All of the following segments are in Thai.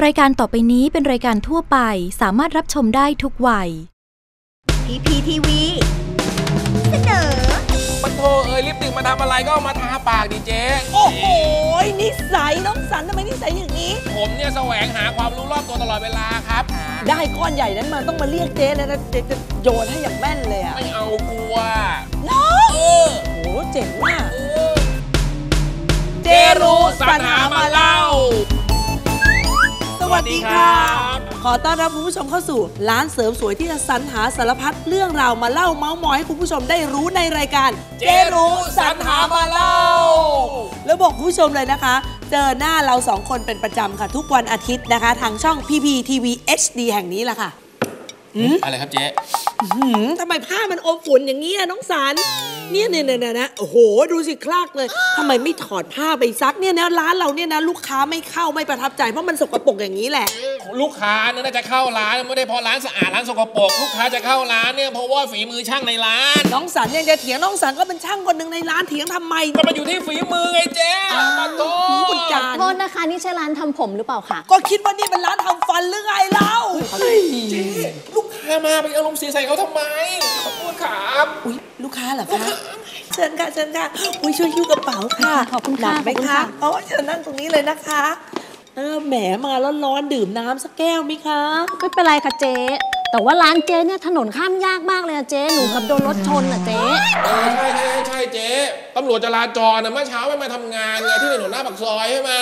รายการต่อไปนี้เป็นรายการทั่วไปสามารถรับชมได้ทุกวัย พีพีทีวีเสนอ มันโทเอ้ยลิปสติกมาทำอะไรก็เอามาทาปากดิเจ๊โอ้โห นิสัยน้องสันทำไมนิสัยอย่างนี้ ผมเนี่ยแสวงหาความรู้รอบตัวตลอดเวลาครับได้ก้อนใหญ่นั้นมาต้องมาเรียกเจ๊เลยนะเจ๊จะโยนให้อย่างแม่นเลยอะไม่เอากลัวเนาะเออโอ้โหเจ๋งมากเออเจ๊รู้สรรหามาเล่า สวัสดีค่ะสวัสดีครับ ขอต้อนรับคุณผู้ชมเข้าสู่ ร้านเสริมสวยที่จะสรรหาสารพัดเรื่องราวมาเล่าเมาส์มอยให้คุณผู้ชมได้รู้ในรายการ เจ๊รู้สรรหามาเล่า แล้วบอกคุณผู้ชมเลยนะคะ เจอหน้าเราสองคนเป็นประจำค่ะ ทุกวันอาทิตย์นะคะ ทางช่อง PPTV HD แห่งนี้แหละค่ะ อะไรครับเจ๊หืมทำไมผ้ามันอมฝุ่นอย่างนี้อะน้องสัน เนี่ยเนี่ยเนี่ยเนี่ยนะโอ้โหดูสิคลากเลยทำไมไม่ถอดผ้าไปซักเนี่ยนะร้านเราเนี่ยนะลูกค้าไม่เข้าไม่ประทับใจเพราะมันสกปรกอย่างนี้แหละ ลูกค้าเนี่ยน่าจะเข้าร้านไม่ได้เพราะร้านสะอาดร้านสกปรกลูกค้าจะเข้าร้านเนี่ยเพราะว่าฝีมือช่างในร้าน น้องสันยังจะเถียงน้องสันก็เป็นช่างคนหนึ่งในร้านเถียงทำไมก็มาอยู่ที่ฝีมือไงเจ๊มาโทหูคุณจานโทษนะคะ นี่ใช่ร้านทำผมหรือเปล่าคะก็คิดว่านี่เป็นร้านทำฟันหรือไงเล่าเจ๊ลูกค้ามาไปอารมณ์เสียใส่เขาทำไมขอโทษครับอุ้ย ลูกค้าเหรอคะเชิญค่ะเชิญค่ะอุ้ยช่วยยิ้วกระเป๋าค่ะขอบคุณค่ะหนักไหมขอบคุณคะค่ะอ๋อเชิญนั่งตรงนี้เลยนะคะเออแหมมาร้อนๆดื่มน้ำสักแก้วไหมคะ ไม่เป็นไรค่ะเจ๊ แต่ว่าร้านเจ๊เนี่ยถนนข้ามยากมากเลยอะเจ๊หนูกับโดนรถชนอะเจ๊เออใช่ใช่ใช่เจ๊ตำรวจจราจรนะเมื่อเช้าไม่มาทำงานไงที่ถนนหน้าปากซอยใช่ไหม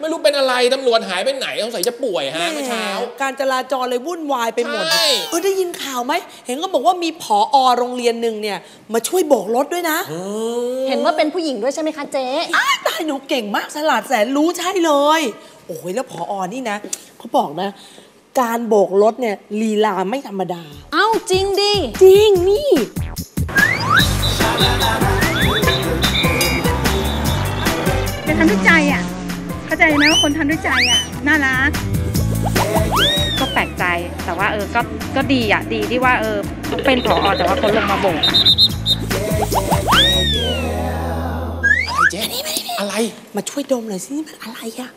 ไม่รู้เป็นอะไรตำรวจหายไปไหนสงสัยจะป่วยฮะเมื่อเช้า การจราจรเลยวุ่นวายไปหมด ใช่ เออได้ยินข่าวไหม เห็นก็บอกว่ามีผอโรงเรียนหนึ่งเนี่ย มาช่วยโบกรถด้วยนะเห็นว่าเป็นผู้หญิงด้วยใช่ไหมคะเจ๊อ้ายตายหนูเก่งมากสลัดแสนรู้ใช่เลย โอ้ยแล้วผอนี่นะเขาบอกนะ การโบกรถเนี่ยลีลาไม่ธรรมดา เอ้าจริงดิ จริงนี่ จะทำด้วยใจอะ เข้าใจไหมว่าคนทำด้วยใจอะ น่ารัก ก็แปลกใจ แต่ว่าเออ ก็ ก็ดีอะ ดีที่ว่าเออ เป็นผอแต่ว่าเขาลงมาโบกอะอะไรเจ๊อะไร มาช่วยดมหน่อยสินี่มันอะไรอะ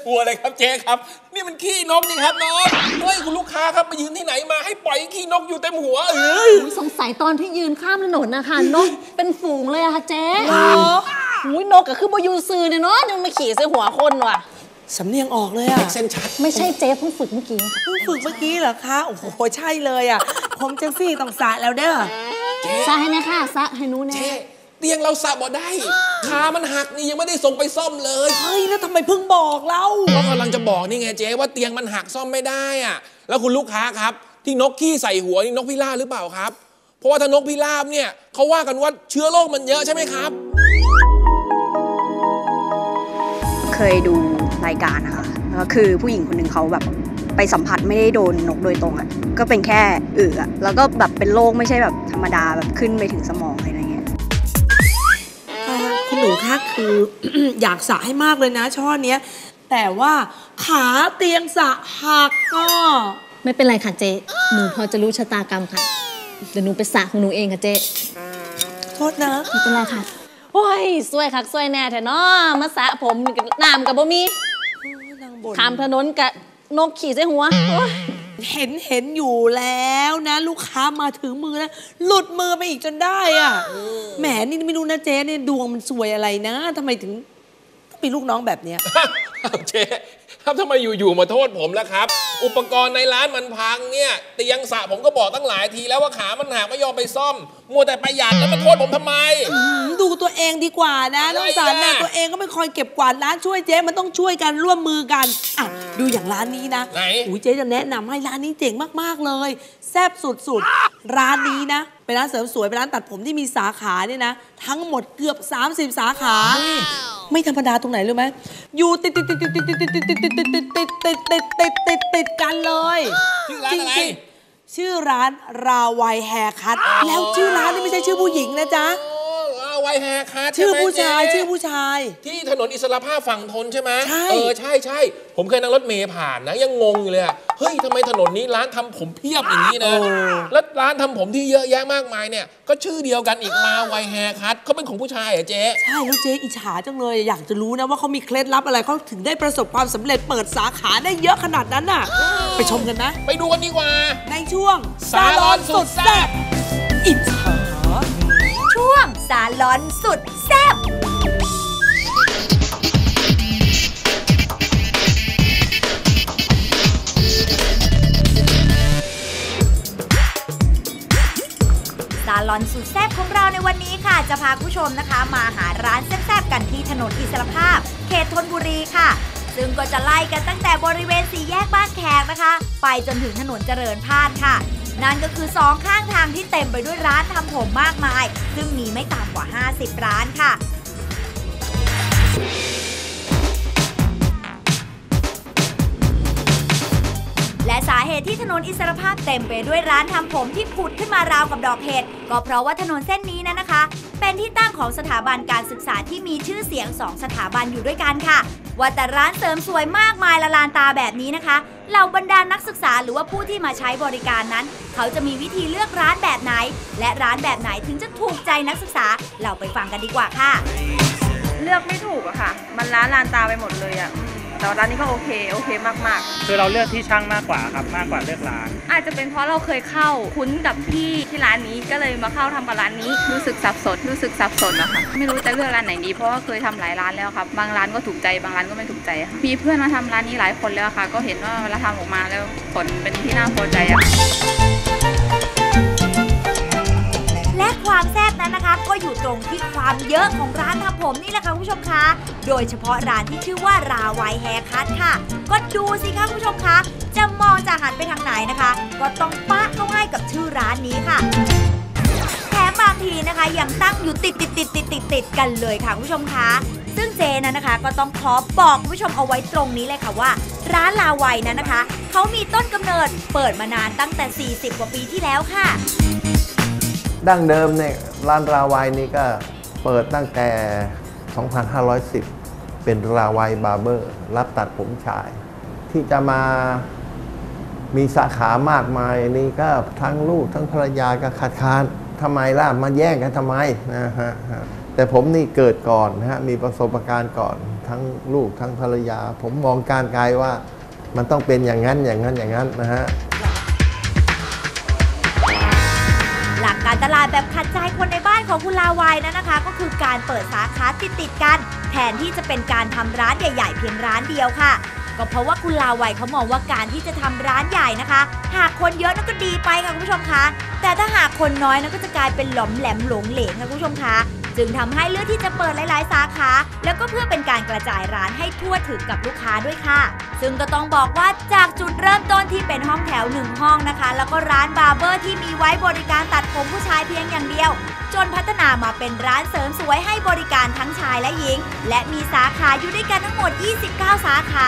ชัวร์เลยครับเจ๊ครับ นี่มันขี้นกนี่ครับน้องเฮ้ยคุณลูกค้าครับมายืนที่ไหนมาให้ปล่อยขี้นกอยู่เต็มหัวเอ้ยสงสัยตอนที่ยืนข้ามถนนนะคะนกเป็นฝูงเลยอะค่ะเจ๊อุ้ยนกก็คือบอยูซือเนี่ยเนาะยังมาขี่ใส่หัวคนว่ะสำเนียงออกเลยอะเส้นชัดไม่ใช่เจ๊เพิ่งฝึกเมื่อกี้เพิ่งฝึกเมื่อกี้เหรอคะโอ้โหใช่เลยอะผมจังซี่ต้องสะแล้วเด้อซะให้นะคะซะให้นูแน่ เจ๊เตียงเราสับบ่ได้ ขามันหักนี่ยังไม่ได้ส่งไปซ่อมเลย เฮ้ยแล้วทำไมเพิ่งบอกเราก็กำลังจะบอกนี่ไงเจ๊ว่าเตียงมันหักซ่อมไม่ได้อะแล้วคุณลูกค้าครับ ที่นกขี้ใส่หัวนี่นกพิราบหรือเปล่าครับ เพราะว่าถ้านกพิราบเนี่ยเขาว่ากันว่าเชื้อโรคมันเยอะใช่ไหมครับ เคยดูรายการนะคะแล้วคือผู้หญิงคนหนึ่งเขาแบบไปสัมผัสไม่ได้โดนนกโดยตรงอะ่ะก็เป็นแค่อึอะแล้วก็แบบเป็นโรคไม่ใช่แบบธรรมดาแบบขึ้นไปถึงสมองอะไรเงี้ยอ่าคุณ หนูคะคืออยากสระให้มากเลยนะ ช่อเนี้ย แต่ว่าขาเตียงสระหักอะไม่เป็นไรค่ะเจ๊หนูพอจะรู้ชะตากรรมค่ะ เดี๋ยวหนูไปสระของหนูเองค่ะเจ๊โทษนะไม่เป็นไรค่ะโอ้ยสวยคักสวยแน่แท้เนาะมาสระผมนี่ก็น้ำกับบ่มีขามถนนกับนกขี่ใส่หัวโอ้ย เห็นเห็นอยู่แล้วนะ ลูกค้ามาถึงมือนะหลุดมือไปอีกจนได้อะแหมนี่ไม่รู้นะเจ๊เนี่ยดวงมันสวยอะไรนะทำไมถึงต้องมีลูกน้องแบบเนี้ยอ้าวเจ๊ ครับทำไมอยู่ๆมาโทษผมล่ะครับ อุปกรณ์ในร้านมันพังเนี่ยเตียงสระผมก็บอกตั้งหลายทีแล้วว่าขามันหักไม่ยอมไปซ่อม มัวแต่ประหยัดแล้วมาโทษผมทำไม อืมดูตัวเองดีกว่านะน้องสารนะอะไรอะตัวเองก็ไม่คอยเก็บกวาดร้านช่วยเจ๊มันต้องช่วยกันร่วมมือกันอะดูอย่างร้านนี้นะไหน อุ้ยเจ๊จะแนะนำให้ร้านนี้เจ๋งมากๆเลย แซ่บสุดๆ ร้านนี้นะเป็นร้านเสริมสวยเป็นร้านตัดผมที่มีสาขาเนี่ยนะ ทั้งหมดเกือบ 30 สาขา ไม่ธรรมดาตรงไหนรู้ไหมอยู่ติดติดติดติดติดติดติดติดติดติดติดติดติดติดติดติดกันเลยชื่อร้านอะไรชื่อร้านราวัยแฮร์คัทแล้วชื่อร้านนี่ไม่ใช่ชื่อผู้หญิงนะจ๊ะ โอ้อ้าวไวแฮร์คัทชื่อใไหมผู้ชายเจ๊ชื่อผู้ชาย ที่ถนนอิสรภาพฝั่งทนใช่ไหมใช่เออใช่ใช่ผมเคยนั่งรถเมย์ผ่านนะ ยังงงอยู่เลยอะเฮ้ยทำไมถนนนี้ร้านทำผมเพียบอย่างนี้นะแล้วร้านทำผมที่เยอะแยะมากมายเนี่ย ก็ชื่อเดียวกันอีกมาไวแฮร์คัทเขาเป็นของผู้ชายเหรอเจ๊ใช่แล้วเจ๊อิจฉาจังเลยอยากจะรู้นะว่าเขามีเคล็ดลับอะไรเขาถึงได้ประสบความสำเร็จเปิดสาขาได้เยอะขนาดนั้นน่ะ ไปชมกันนะ ไปดูกันดีกว่าในช่วงซาลอนสุดแซ่บอิจฉาช่วงสา ลอนสุดแซ่บซาลอนสุดแซ่บของเราในวันนี้ค่ะ จะพาผู้ชมนะคะ มาหาร้านแซ่บๆกันที่ถนนอิสรภาพ เขตธนบุรีค่ะ ซึ่งก็จะไล่กันตั้งแต่บริเวณสี่แยกบ้านแขกนะคะ ไปจนถึงถนนเจริญพานค่ะ นั่นก็คือสองข้างทางที่เต็มไปด้วยร้านทำผมมากมาย ซึ่งมีไม่ต่ำกว่า 50 ร้านค่ะ และสาเหตุที่ถนนอิสรภาพเต็มไปด้วยร้านทำผมที่ผุดขึ้นมาราวกับดอกเห็ดก็เพราะว่าถนนเส้นนี้นั้นะคะ เป็นที่ตั้งของสถาบันการศึกษาที่มีชื่อเสียงสองสถาบันอยู่ด้วยกันค่ะ ว่าแต่ร้านเสริมสวยมากมายละลานตาแบบนี้นะคะเหล่าบรรดานักศึกษาหรือว่าผู้ที่มาใช้บริการนั้น เขาจะมีวิธีเลือกร้านแบบไหน และร้านแบบไหนถึงจะถูกใจนักศึกษาเราไปฟังกันดีกว่าค่ะ เลือกไม่ถูกอะค่ะ มันล้าลานตาไปหมดเลยอะ แต่ว่าร้านนี้ก็โอเคโอเคมากคือเราเลือกที่ช่างมากกว่าครับมากกว่าเลือกร้านๆอาจจะเป็นเพราะเราเคยเข้าคุ้นกับพี่ที่ร้านนี้ก็เลยมาเข้าทำกับร้านนี้รู้สึกสับสนรู้สึกสับสนอะค่ะไม่รู้จะเลือกร้านไหนดีเพราะว่าเคยทำหลายร้านแล้วครับบางร้านก็ถูกใจบางร้านก็ไม่ถูกใจค่ะมีเพื่อนมาทำร้านนี้หลายคนแล้วค่ะ ก็เห็นว่าเวลาทำออกมาแล้วผลเป็นที่น่าพอใจอะและ อยู่ตรงที่ความเยอะของร้านทำผมนี่แหละค่ะคุณผู้ชมคะ โดยเฉพาะร้านที่ชื่อว่าราวัยแฮคัทค่ะ ก็ดูสิคะคุณผู้ชมคะ จะมองจะหันไปทางไหนนะคะ ก็ต้องปะเข้าให้กับชื่อร้านนี้ค่ะแถมบางทีนะคะยังตั้งอยู่ติดติดติดติดติดติดกันเลยค่ะคุณผู้ชมคะซึ่งเจนั้นนะคะ ก็ต้องขอบอกคุณผู้ชมเอาไว้ตรงนี้เลยค่ะว่า ร้านลาวัยนั้นนะคะ เขามีต้นกำเนิดเปิดมานานตั้งแต่ 40 กว่าปีที่แล้วค่ะ ดั้งเดิมเนี่ยร้านราวายนี่ก็เปิดตั้งแต่ 2510 เป็นราวายบาร์เบอร์ รับตัดผมชาย ที่จะมามีสาขามากมายนี่ก็ทั้งลูกทั้งภรรยาก็คัดค้านทำไมล่ะมาแย่งกันทำไมนะฮะฮะแต่ผมนี่เกิดก่อนนะฮะมีประสบการณ์ก่อน ทั้งลูกทั้งภรรยา ผมมองการไกลว่ามันต้องเป็นอย่างนั้นอย่างนั้นอย่างนั้นนะฮะ ตลาดแบบขัดใจคนในบ้านของคุณลาวายนั้นนะคะ ก็คือการเปิดสาขาติดติดกัน แทนที่จะเป็นการทำร้านใหญ่ ๆ เพียงร้านเดียวค่ะ ก็เพราะว่าคุณลาวัยเขามองว่าการที่จะทำร้านใหญ่นะคะ หากคนเยอะนั่นก็ดีไปค่ะคุณผู้ชมคะแต่ถ้าหากคนน้อยนั่นก็จะกลายเป็นหลอมแหลมหลงเหลงค่ะคุณผู้ชมคะ จึงทำให้เลือกที่จะเปิดหลาย ๆ สาขา แล้วก็เพื่อเป็นการกระจายร้านให้ทั่วถึงกับลูกค้าด้วยค่ะ ซึ่งก็ต้องบอกว่าจากจุดเริ่มต้นที่เป็นห้องแถวหนึ่งห้องนะคะ แล้วก็ร้านบาร์เบอร์ที่มีไว้บริการตัดผมผู้ชายเพียงอย่างเดียว จนพัฒนามาเป็นร้านเสริมสวยให้บริการทั้งชายและหญิง และมีสาขาอยู่ด้วยกันทั้งหมด 29 สาขา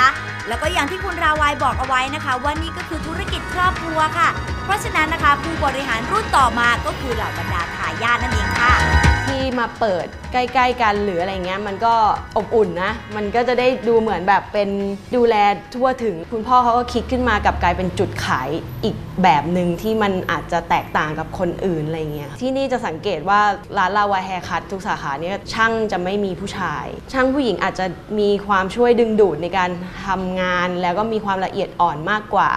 แล้วก็อย่างที่คุณราวายบอกเอาไว้นะคะ ว่านี่ก็คือธุรกิจครอบครัวค่ะ เพราะฉะนั้นนะคะผู้บริหารรุ่นต่อมาก็คือเหล่าบรรดาทายาทนั่นเองค่ะ ที่มาเปิดใกล้ ๆ กันหรืออะไรเงี้ยมันก็อบอุ่นนะ มันก็จะได้ดูเหมือนแบบเป็นดูแลทั่วถึง คุณพ่อเขาก็คิดขึ้นมากับกลายเป็นจุดขายอีกแบบหนึ่งที่มันอาจจะแตกต่างกับคนอื่นอะไรเงี้ยที่นี่จะสังเกตว่าร้านลาวาแฮร์คัททุกสาขาเนี่ยช่างจะไม่มีผู้ชาย ช่างผู้หญิงอาจจะมีความช่วยดึงดูดในการทำงาน แล้วก็มีความละเอียดอ่อนมากกว่า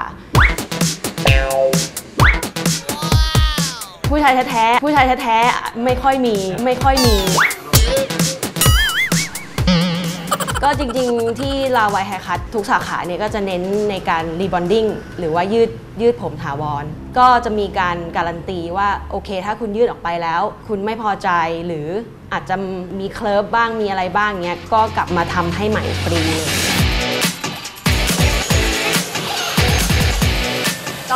ายแท้ๆ ผู้ชายแท้ๆ ไม่ค่อยมี ไม่ค่อยมี ก็จริงๆ ที่ลาวายแฮร์คัททุกสาขาเนี่ยก็จะเน้นในการรีบอนดิ้งหรือว่ายืดยืดผมถาวร ก็จะมีการการันตีว่าโอเค ถ้าคุณยืดออกไปแล้ว คุณไม่พอใจหรืออาจจะมีเคลิร์ฟบ้างมีอะไรบ้างเนี้ยก็กลับมาทำให้ใหม่ฟรีเลย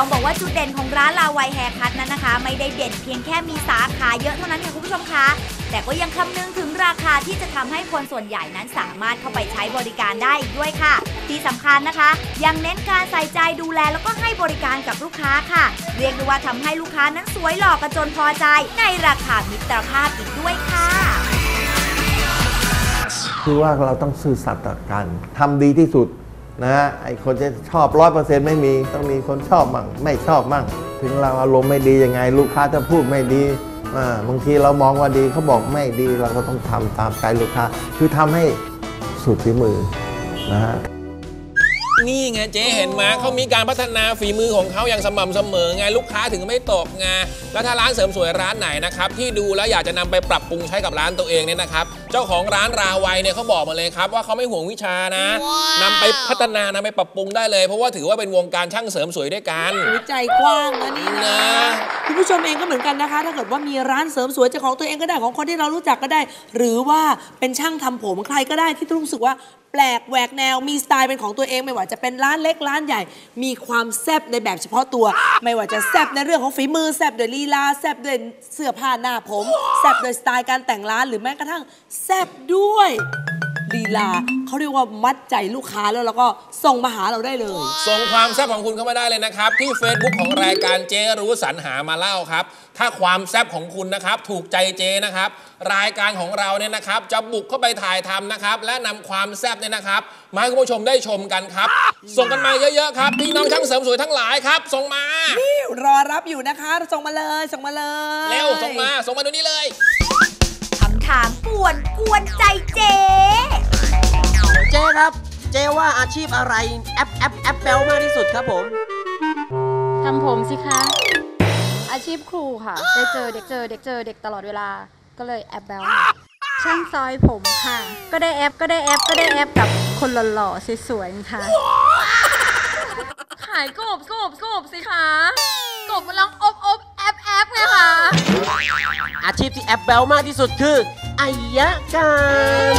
ต้องบอกว่าจุดเด่นของร้านลาวัยแฮร์คัทนั้นนะคะ ไม่ได้เด่นเพียงแค่มีสาขาเยอะเท่านั้นค่ะคุณผู้ชมคะแต่ก็ยังคำนึงถึงราคาที่จะทำให้คนส่วนใหญ่นั้นสามารถเข้าไปใช้บริการได้อีกด้วยค่ะ ที่สำคัญนะคะ ยังเน้นการใส่ใจดูแลแล้วก็ให้บริการกับลูกค้าค่ะ เรียกได้ว่าทำให้ลูกค้านั้นสวยหล่อกันจนพอใจ ในราคามิตรภาพอีกด้วยค่ะ คือว่าเราต้องซื่อสัตย์ต่อกันทำดีที่สุด นะฮะไอคนจะชอบร้อยเปอร์เซ็นต์ไม่มี ต้องมีคนชอบมั่งไม่ชอบมั่ง ถึงเราอารมณ์ไม่ดียังไง ลูกค้าจะพูดไม่ดีอ่าบางทีเรามองว่าดีเขาบอกไม่ดีเราก็ต้องทำตามใจลูกค้า คือทำให้สุดฝีมือนะฮะนี่ไงเจ๊เห็นไหมเขามีการพัฒนาฝีมือของเขาอย่างสม่ำเสมอไงลูกค้าถึงไม่ตกไงแล้วถ้าร้านเสริมสวยร้านไหนนะครับที่ดูแล้วอยากจะนำไปปรับปรุงใช้กับร้านตัวเองเนี่ยนะครับเจ้าของร้านราวัยเนี่ยเขาบอกมาเลยครับ ว่าเขาไม่ห่วงวิชานะนำไปพัฒนานำไปปรับปรุงได้เลย เพราะว่าถือว่าเป็นวงการช่างเสริมสวยด้วยกันหูใจกว้างนะนี่นะ นะ คุณผู้ชมเองก็เหมือนกันนะคะ ถ้าเกิดว่ามีร้านเสริมสวยจะของตัวเองก็ได้ของคนที่เรารู้จักก็ได้ หรือว่าเป็นช่างทำผมใครก็ได้ที่รู้สึกว่าแปลกแหวกแนวมีสไตล์เป็นของตัวเองไม่ว่าจะเป็นร้านเล็กร้านใหญ่ มีความแซบในแบบเฉพาะตัว ไม่ว่าจะแซบในเรื่องของฝีมือแซบโดวยลีลาแซบด้วยเสื้อผ้าหน้าผมแซบโดยสไตล์การแต่งร้านหรือแม้กระทั่งแซบด้วยลีลาเขาเรียกว่ามัดใจลูกค้าแล้วแล้วก็ส่งมาหาเราได้เลย ส่งความแซ่บของคุณเข้ามาได้เลยนะครับ ที่ Facebook ของรายการเจรู้สรรหามาเล่าครับ ถ้าความแซ่บของคุณนะครับ ถูกใจเจนะครับ รายการของเราเนี่ยนะครับ จะบุกเข้าไปถ่ายทำนะครับ และนำความแซ่บเนี่ยนะครับมาให้คุณผู้ชมได้ชมกันครับ ส่งกันมาเยอะๆครับพี่น้องช่างเสริมสวยทั้งหลายครับ ส่งมา รอรับอยู่นะคะ ส่งมาเลย ส่งมาเลย เร็วส่งมาส่งมาเดี๋ยวนี้เลยคำ ถามป่วนกวนใจเจ๊เจ๊ครับ เจ๊ว่าอาชีพอะไรแอปแอปแอปเปลมากที่สุดครับผม ทำผมสิคะ อาชีพครูค่ะ ได้เจอเด็กเจอเด็กเจอเด็กตลอดเวลา ก็เลยแอบแบลค่ะช่างซอยผมค่ะ ก็ได้แอปก็ได้แอปก็ได้แอปกับคนหล่อๆสวยๆค่ะ ขายกบกบกบสิคะกบมันร้องอบอบแอปแอปไงคะ อาชีพที่แอปเปลมากที่สุดคือ Ayakan.